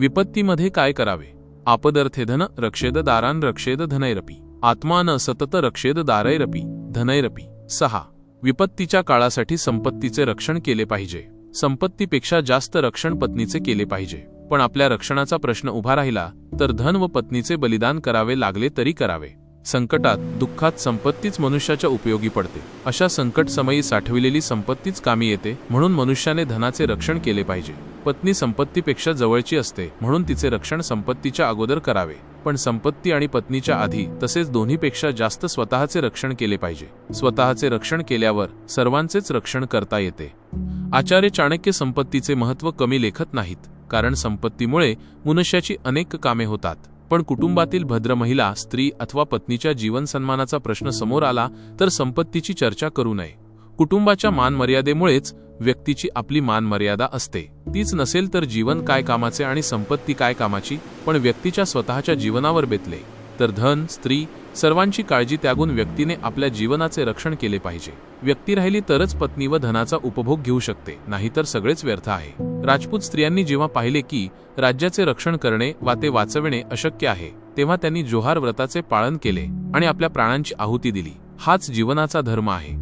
विपत्तीमध्ये काय करावे? आपदर्थे धन रक्षेद दारान रक्षेद धनैरपी. आत्मान सतत रक्षेद दारैरपी. धनैरपी. सहा. विपत्तीच्या काळासाठी संपत्तीचे रक्षण केले पाहिजे. संपत्तीपेक्षा जास्त रक्षण पत्नीचे केले पाहिजे. पण आपल्या रक्षणाचा प्रश्न उभा राहिला तर धन व पत्नीचे बलिदान करावे लागले तरी करावे. संकटात दुःखात संपत्तीच मनुष्याच्या उपयोगी पडते. अशा संकट समयी साठविलेली संपत्तीच कामी येते म्हणून मनुष्याने धनाचे रक्षण केले पाहिजे. पत्नी संपत्तीपेक्षा जवळची असते म्हणून तिचे रक्षण संपत्तीच्या अगोदर करावे. पण संपत्ती आणि पत्नीच्या आधी तसेच दोन्हीपेक्षा जास्त स्वतःचे रक्षण केले पाहिजे. स्वतःचे रक्षण केल्यावर सर्वांचेच रक्षण करता येते. आचार्य चाणक्य संपत्तीचे महत्त्व कमी लेखत नाहीत कारण संपत्तीमुळे मनुष्याची अनेक कामे होतात. पण कुटुंबातील भद्र महिला स्त्री अथवा पत्नीच्या जीवन सन्मानाचा प्रश्न समोर आला तर संपत्तीची चर्चा करू नये. कुटुंबाच्या मान मर्यादेमुळेच व्यक्तीची आपली मान मर्यादा असते. तीच नसेल तर जीवन काय कामाचे आणि संपत्ती काय कामाची पण व्यक्तीच्या स्वतःच्या जीवनावर बेतले. तर धन स्त्री सर्वांची काळजी त्यागून व्यक्तीने आपल्या जीवनाचे रक्षण केले पाहिजे. व्यक्ती राहिली तरच पत्नी व धनाचा उपभोग घेऊ शकते नाहीतर सगळेच व्यर्थ आहे. राजपूत स्त्रियांनी जेव्हा पाहिले की राज्याचे रक्षण करणे वा ते वाचविणे अशक्य आहे तेव्हा त्यांनी जोहार व्रताचे पाळन केले आणि आपल्या प्राणांची आहुती दिली. हाच जीवनाचा धर्म आहे.